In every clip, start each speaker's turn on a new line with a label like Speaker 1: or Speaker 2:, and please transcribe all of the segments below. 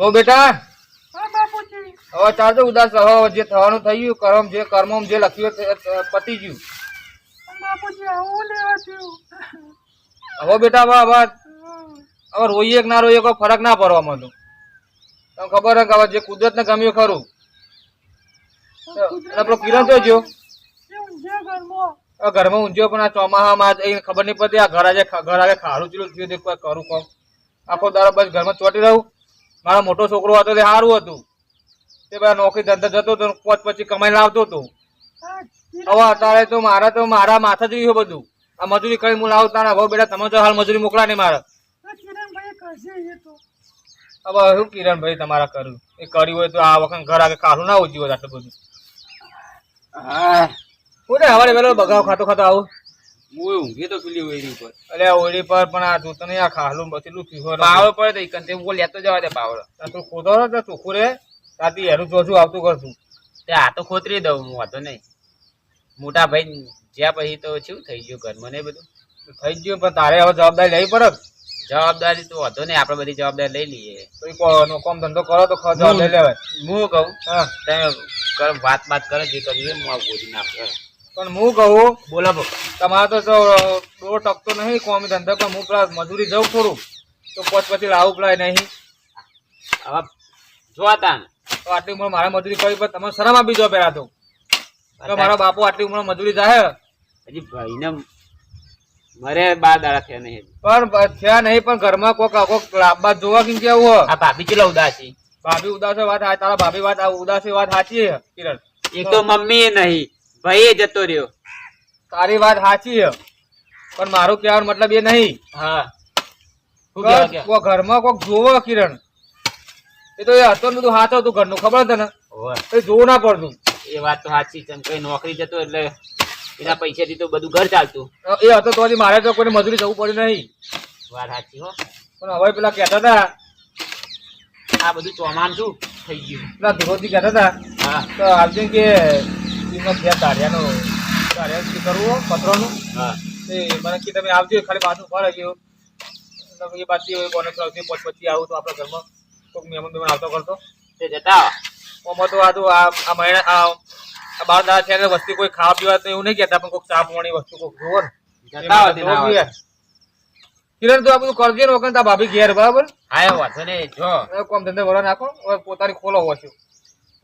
Speaker 1: હો બેટા હવે ચાલજો ઉદાસ હવે જે થવાનું થઈ ગયું કર્મ જે કર્મોમાં જે લખ્યું પતી ગયું. હવે બેટા હવે હવે રોઈએ કે ના રોઈએ કોઈ ફરક ના પડવા માંડો. તમને ખબર હે કે હવે જે કુદરતને ગમ્યું ખરું? આપણો કિરણ તો જો.
Speaker 2: ઘરમાં.
Speaker 1: ઊંઝ્યો પણ આ ચોમાસામાં એ એને ખબર નહીં પડતી આ ઘર આજે ઘર આજે ખારું ચીલું થયું કરું કોમ આખો દાડો બસ ઘરમાં ચોટી રહું. મારો મોટો છોકરો હતો તે સારું હતું. તે બધા નોકરી ધંધા જતો હતો પોચ પછી કમાઈ લાવતો હતો હવે અત્યારે તો મારા તો મારા માથે જ રહ્યું બધું. આ મજૂરી કરી હું લાવું તારા હવે બેટા તમે તો હાલ મજૂરી મોકલા નહીં મારે. હવે શું કિરણભાઈ તમારા કર્યું એ કર્યું હોય તો આ વખત ઘર આગળ કાઢું ના ઉજ્યું હોય આટલું બધું. કોને હવારે વેલો બગાવ ખાતો ખાતો આવું.
Speaker 3: હું ઊંઘી તો પેલી ઓયરી પર
Speaker 1: પણ આ જોતો નહીં આ ખાલું બચેલું થયું હોય
Speaker 3: પડે તો ઈકન તે હું લેતો જવા દે પાવડો
Speaker 1: તું ખોદો ને તો ચોખ્ખું રે તાતી એનું જોજું આવતું કરતું
Speaker 3: તે આ તો ખોતરી દઉં હું વાંધો નહીં. મોટા ભાઈ જ્યાં પછી તો શું થઈ ગયું ઘરમાં ને બધું?
Speaker 1: થઈ ગયું પણ તારે હવે જવાબદારી લેવી પડે.
Speaker 3: જવાબદારી તો વાંધો નહીં આપણે બધી જવાબદારી લઈ લઈએ.
Speaker 1: કોમ ધંધો કરો તો જવાબદારી લેવાય.
Speaker 3: હું કહું તમે વાત વાત કરે જે કરવી હું આ નાખો
Speaker 1: પણ હું કહું
Speaker 3: બોલા
Speaker 1: તમારે તો ડોર ટકતો નહીં કોમી ધંધો પણ હું પેલા મજૂરી જાઉં થોડું તો પોચ પછી લાવું પેલા નહીં.
Speaker 3: હવે જોતા
Speaker 1: તો આટલી ઉંમર મારે મજૂરી કરી પણ તમે શરમ આપી દો. પહેલા તો મારો બાપુ આટલી ઉંમર મજૂરી જાય
Speaker 3: હજી ભાઈને મરે બાર દાડા થયા નહીં.
Speaker 1: પણ થયા નહીં પણ ઘરમાં કોક કોક લાંબા જોવા કેમ કેવું હો
Speaker 3: આ ભાભી કેટલા ઉદાસી.
Speaker 1: ભાભી ઉદાસ વાત. તારા ભાભી વાત ઉદાસી વાત સાચી કિરણ.
Speaker 3: એ તો મમ્મી નહીં. ભાઈ એ જતો રહ્યો.
Speaker 1: તારી વાત સાચી છે. પણ મારું કહેવાનો મતલબ એ નહીં.
Speaker 3: હા.
Speaker 1: કે ઘરમાં કોક જોવો કિરણ. એ તો એ હતો બધું હાથો હતું ઘરનું. ખબર તને. એ જોવું ના પડતું.
Speaker 3: એ વાત તો સાચી છે. કઈ નોકરી જતો એટલે એના પૈસાથી તો બધું ઘર ચાલતું.
Speaker 1: એ હતો તો મારે તો કોઈ મજૂરી જવું પડ્યું નહીં.
Speaker 3: વાત સાચી હો.
Speaker 1: પણ હવે પેલા કહેતા હતા.
Speaker 3: આ બધું ચોમાન શું થઈ ગયું?
Speaker 1: પેલા ધીરોજી કહેતા હતા.
Speaker 3: હા.
Speaker 1: તો આવજે કે એનો છે ધારિયાનો ધારિયા શું કરવું પત્રોનું?
Speaker 3: હા.
Speaker 1: એ મને કે તમે આવજો ખાલી પાછું ફરે ગયો એ બાજુ કોને સૌથી પોચ પછી આવું તો આપણા ઘરમાં કોઈક મહેમાન બેમાન આવતો કરતો.
Speaker 3: તે જતા આવો.
Speaker 1: ઓમાં તો આ તો આ મહિના આ બાર દાડા થયા એટલે વસ્તી કોઈ ખાવા પીવા તો એવું નહીં કહેતા પણ કોઈક ચા પાણી વસ્તુ કોઈક જોવો ને. કિરણ તો આ બધું કરજે ને વખત ભાભી ઘેર બરાબર?
Speaker 3: હા વાંધો નહીં જો.
Speaker 1: કોમ ધંધે વળા નાખો પોતાની ખોલો હોશું.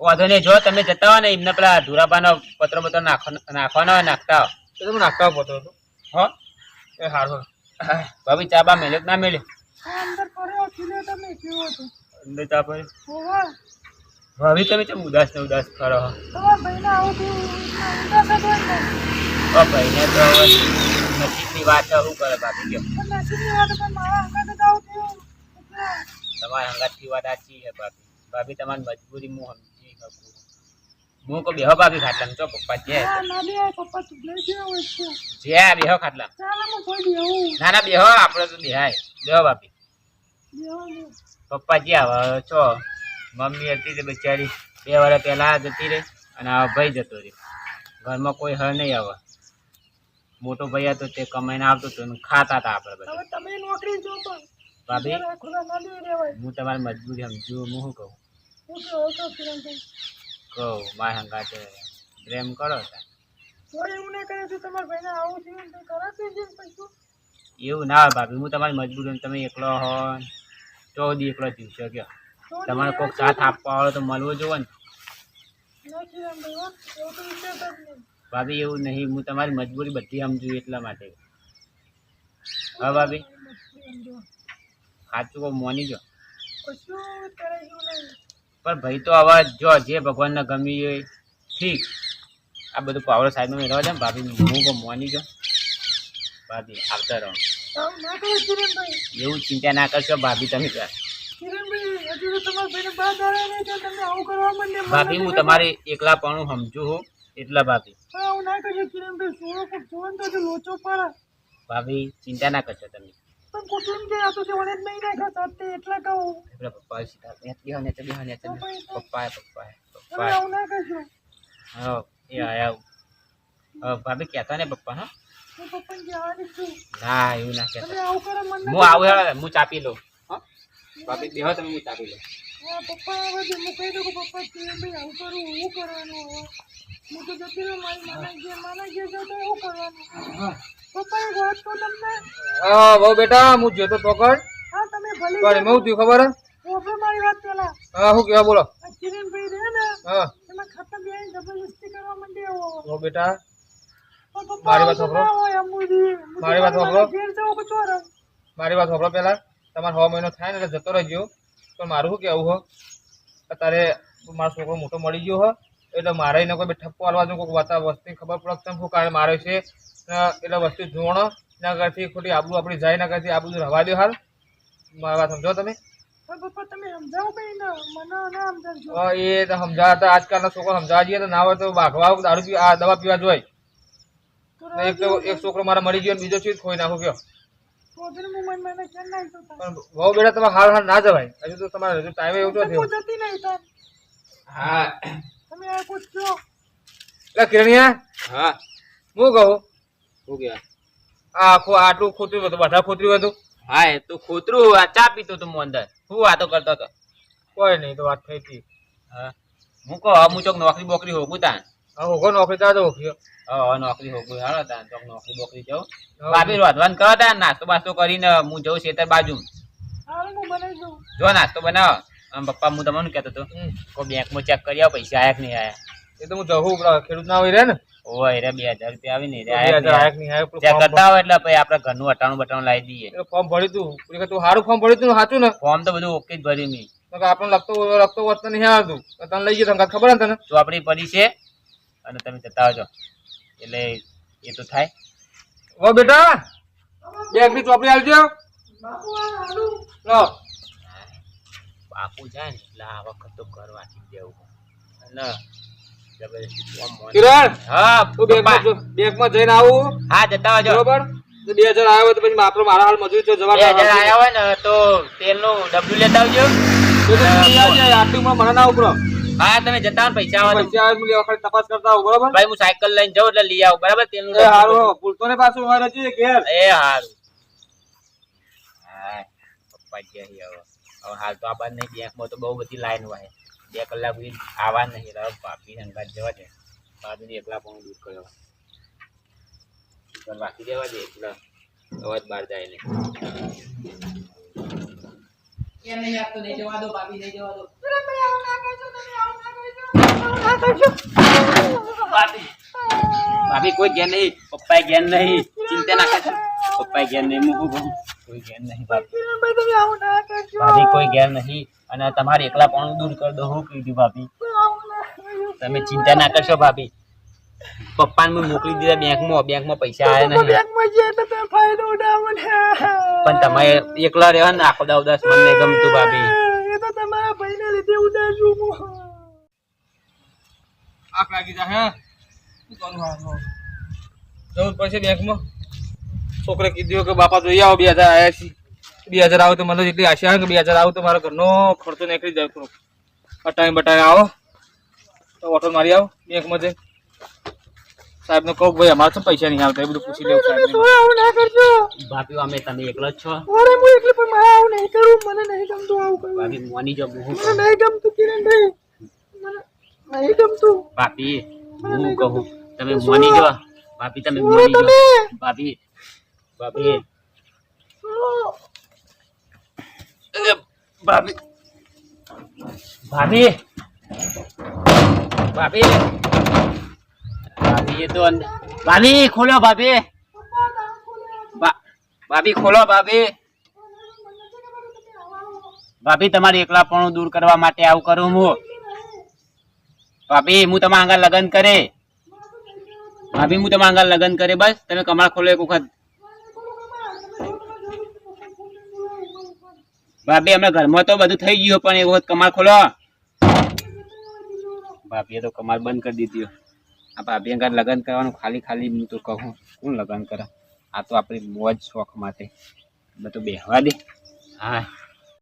Speaker 3: વાંધો નહીં જો તમે જતા હો ને એમને પેલા ધુરાપાનો પત્ર પત્ર નાખવાનો હોય નાખતા હોય.
Speaker 1: તો તમે નાખતા પોતો હતો
Speaker 3: હો?
Speaker 1: એ સારું
Speaker 3: ભાભી ચા બા મેલ્યો ના મેલ્યો?
Speaker 2: અંદર કર્યો ખીલે તમે કેવો હતો
Speaker 3: અંદર ચા પડી.
Speaker 2: હોવા.
Speaker 3: ભાભી તમે કેમ ઉદાસ ને ઉદાસ કરો હો?
Speaker 2: તમારા ભાઈને આવું થયું ઉદાસ જ હોય ને.
Speaker 3: ઓ ભાઈને તો હવે નસીબની વાત છે, શું કરે ભાભી કયો
Speaker 2: નસીબની વાત પણ મારા હંગાતે જ આવું થયું. એટલે
Speaker 3: તમારી હંગાતથી વાત સાચી છે ભાભી. ભાભી તમારી મજબૂરી હું સમજી. હું બેહો ભાભી ખાટલા ચો પપ્પા જે
Speaker 2: પપ્પા તું હોય છે.
Speaker 3: જે બેહો ખાટલા
Speaker 2: ચાલો હું કોઈ બેહું.
Speaker 3: ના ના બેહો આપણે તો બેહાય. બેહો
Speaker 2: બાપી.
Speaker 3: પપ્પા જે આવે છો. મમ્મી હતી તે બિચારી બે વર્ષ પહેલા જતી રહી અને આ ભાઈ જતો રહ્યો. ઘરમાં કોઈ હળ નહીં આવે. મોટો ભાઈ હતો તે કમાઈને આવતો હતો ખાતા હતા આપણે બધા.
Speaker 2: તમે નોકરી જો
Speaker 3: ભાભી હું તમારી મજબૂરી સમજુ હું શું કહું?
Speaker 2: હું કેવો તો છે
Speaker 3: કહું મારા હંગાતે પ્રેમ કરો.
Speaker 2: તો એવું ના
Speaker 3: હોય ભાભી હું તમારી મજબૂરી તમે એકલો હો તો ચૌદ એકલો જીવશો કયો.
Speaker 2: તો
Speaker 3: તમારે કોઈક સાથ આપવા વાળો તો મળવો જોવો ને. ભાભી એવું નહીં હું તમારી મજબૂરી બધી સમજુ એટલા માટે. હા ભાભી. સાચું કહું મોની જો.
Speaker 2: કશું કરે નહીં.
Speaker 3: પણ ભાઈ તો આવા જો જે ભગવાનને ગમી હોય ઠીક. આ બધું પાવડો સાઈડમાં મેળવા દે ને ભાભી હું પણ મોની જો. ભાભી આવતા રહો. એવું ચિંતા ના કરશો ભાભી તમે તો.
Speaker 2: કિરણભાઈ હજુ તો તમારા ભાઈને બાર દાડા નહીં થયા, તમે આવું કરવા માંડ્યા. મને
Speaker 3: ભાભી હું તમારે એકલા પણ સમજુ છું એટલા ભાભી. ભાભી ચિંતા ના કરશો તમે.
Speaker 2: પણ કુટુંબ કે આ તો જવાને જ નહીં નાખ્યા સાથે એટલે કહું.
Speaker 3: પેલા પપ્પા સીધા ત્યાં બેહો ને ત્યાં બેહો ને ત્યાં બેહો. પપ્પા પપ્પા
Speaker 2: તમે
Speaker 3: પપ્પા
Speaker 2: આવું ના કરજો
Speaker 3: હા એ આયા હવે ભાભી કહેતા ને પપ્પા હા?
Speaker 2: હું પપ્પાને કહેવાની જ છું.
Speaker 3: ના એવું ના કહેતા.
Speaker 2: તમે આવું કરો મને
Speaker 3: હું આવું હેડો હું ચાપી લઉં. હા? ભાભી બેહો તમે હું ચાપી લઉં.
Speaker 2: હા પપ્પા આવે છે હું કહી દઉં કે પપ્પા કિરણભાઈ આવું કરું હું કરવાનું હવે. હું તો જતી રહું મારી માના ઘેર માના ઘેર જાઉં તો એવું કરવાનું.
Speaker 1: હા બહુ બેટા હું જોતો તો
Speaker 2: ભલે
Speaker 1: પણ એમાં થયું ખબર? હે?
Speaker 2: મારી વાત
Speaker 1: હા શું કહેવા બોલો. હા. બહુ બેટા મારી વાત સાંભળો.
Speaker 2: હોય
Speaker 1: મારી વાત
Speaker 2: મારી
Speaker 1: સાંભળો. વાત સાંભળો પહેલા તમારે હવા મહિનો થાય ને એટલે જતો રહેજો. પણ મારું શું કહેવું હો? અત્યારે મારો છોકરો મોટો મળી ગયો હો. એટલે મારે એને કોઈ ઠપકો હાલવા જો કોઈ વાતા વસ્તી ખબર પડે શું કારણ? મારે છે એટલે વસ્તુ ધોણ ના કરતી ખોટી આબુ આપણી જાય ના કરતી આ બધું રવા દો હાલ. મારી વાત સમજો તમે?
Speaker 2: સમજાવો
Speaker 1: એ તો સમજાવતા આજકાલના છોકરો સમજાવવા જઈએ તો ના હોય તો ભાગવા દારૂ પી આ દવા પીવા જોઈએ એક તો એક છોકરો મારા મરી ગયો ને બીજો ચીજ ખોઈ નાખો કયો? બહુ બેટા તમે હાલ હાલ ના જવાય. હજુ તો તમારે હજુ ટાઈમે એવું તો
Speaker 2: હું. પૂછજો.
Speaker 1: એટલે કિરણિયા.
Speaker 3: હા.
Speaker 1: હું કહું?
Speaker 3: શું
Speaker 1: કે આખું આટલું ખોતર્યું હતું બધા ખોતર્યું હતું?
Speaker 3: હા એ તો ખોતરું આ ચા પીતો તો અંદર. હું વાતો કરતો હતો?
Speaker 1: કોઈ નહીં તો વાત થઈ હતી.
Speaker 3: હા. હું કહો હું ચોક નોકરી બોકરી હોગું તાન.
Speaker 1: હા હોગો નોકરી ત્યાં તો હોગ્યો.
Speaker 3: હા નોકરી હોગું હાલો તાન ચોક નોકરી બોકરી જાઉં. બાપી રોધવાન કરો તાન નાસ્તો બાસ્તો કરીને હું જઉં ખેતર બાજુ જો નાસ્તો બનાવો. આમ પપ્પા હું તમને કહેતો હતો
Speaker 1: કો
Speaker 3: કોઈ બેંકમાં ચેક કરી આવો પૈસા આયા કે નહીં આયા?
Speaker 1: એ તો હું જવું ખેડૂત ના હોય રે ને.
Speaker 3: ઓય રે બે હજાર રૂપિયા આવી ને
Speaker 1: નહીં ફોર્મ
Speaker 3: કરતા હોય એટલે પછી આપણે ઘરનું અટાણું બટાણું લાવી દઈએ.
Speaker 1: એ ફોર્મ ભર્યું તું. તું સારું ફોર્મ ભર્યું તું સાચું ને?
Speaker 3: ફોર્મ તો બધું ઓકે જ ભર્યું
Speaker 1: કે આપણને લગતો લગતો વસ્તુ નહીં આવતું. તને લઈ તને ખબર ને તને?
Speaker 3: ચોપડી પડી છે અને તમે જતા આવજો. એટલે એ તો થાય.
Speaker 1: ઓ બેટા બેગની ચોપડી આવજો
Speaker 2: બાપુ
Speaker 3: જાય ને એટલે આ વખત તો કરવાથી દેવું અને મોન-
Speaker 1: કિરણ
Speaker 3: હા
Speaker 1: બેગમાં જઈને આવું.
Speaker 3: હા જતા આવજો.
Speaker 1: બરોબર? તો બે હજાર આવ્યો તો પછી આપણો મારા હાલ મજૂર છે
Speaker 3: બે હજાર આવ્યા હોય ને તો તેલનું ડબલું લેતા આવજો.
Speaker 1: આટલી મને ના ઉભરો.
Speaker 3: હા તમે જતા પૈસા આવે.
Speaker 1: પૈસા આવે તો લેવા તપાસ કરતા આવું બરોબર?
Speaker 3: ભાઈ હું સાયકલ લઈને જાઉં એટલે લઈ આવું બરાબર? તેલનું
Speaker 1: હારું ભૂલતો ને પાછું મારે છે ઘેર.
Speaker 3: એ હારું. હા પપ્પા ગયા હવે હાલ તો આબાદ નહીં બેંકમાં તો બહુ બધી લાઈન હોય બે કલાક સુધી આવવા નહીં રાવ ભાભી અંગાત જવા દે. બાજુની એકલા પણ દૂર કર્યો. પણ રાખી દેવા દે એટલે અવાજ બહાર જાય ને. કેમ નહીં આપતો? નહીં જવા દો ભાભી નહીં જવા દો. કોઈ ઘેર નહીં. પપ્પાએ ઘેર નહીં. ચિંતા ના કરશો. પપ્પાએ ઘેર નહીં. મૂકું કહું કોઈ ઘેર નહીં ભાભી. ભાભી, કોઈ ઘેર નહીં. અને તમારે એકલા પણ દૂર કરી દો, હું ભાભી
Speaker 2: આવું ના કરજો
Speaker 3: તમે ચિંતા ના કરશો ભાભી. પપ્પાને મેં મોકલી દીધા બેંકમાં બેંકમાં પૈસા આવ્યા નહીં. પણ તમે એકલા રહેવા ને આખો દાવ દસ મને ગમતું ભાભી.
Speaker 2: એ તો તમારા ઉદાસું
Speaker 1: શું કરવાનું? જવું પડશે બેંકમાં? છોકરે કીધું કે બાપા જોઈ આવો બે હજાર આવ્યા છે બે હજાર આવો તો મને એટલી આશા આવે કે બે હજાર આવો તો મારો ઘરનો ખર્ચો નીકળી જાય થોડો અટાઈ બટાઈ આવો. તો ઓટો મારી આવો બેંકમાં જઈ સાહેબને કહું ભાઈ અમારે તો પૈસા નહીં આવતા એ બધું પૂછી લેવું સાહેબ
Speaker 2: ના કરજો
Speaker 3: ભાભી અમે તમે એકલો જ છો.
Speaker 2: અરે હું એકલો પણ મારે આવું નહીં કરું મને નહીં ગમતું આવું કરું
Speaker 3: ભાભી મોની જો હું
Speaker 2: મને નહીં ગમતું કિરણભાઈ મને નહીં ગમતું.
Speaker 3: બાપી હું કહું તમે મોની જો. બાપી તમે મોની જો.
Speaker 2: તમે?
Speaker 3: ભાભી ભાભી ભાભી ભાભી ભાભી તો ભાભી ખોલો ભાભી ભાભી ખોલો ભાભી ભાભી તમારી એકલાપણું દૂર કરવા માટે આવું કરું હું. ભાભી હું તમારા આગળ લગ્ન કરે. ભાભી હું તમારા આગળ લગ્ન કરે. બસ તમે કમળ ખોલો એક વખત. ભાભી અમે ઘરમાં તો બધું થઈ ગયું પણ એ વખત કમાર ખોલો. ભાભીએ તો કમાર બંધ કરી દીધી આ ભાભી અંગાર લગ્ન કરવાનું ખાલી ખાલી હું તો કહું, કોણ લગ્ન કરે? આ તો આપણી મોજ શોખ માટે. બધું બેહવા દે. હા.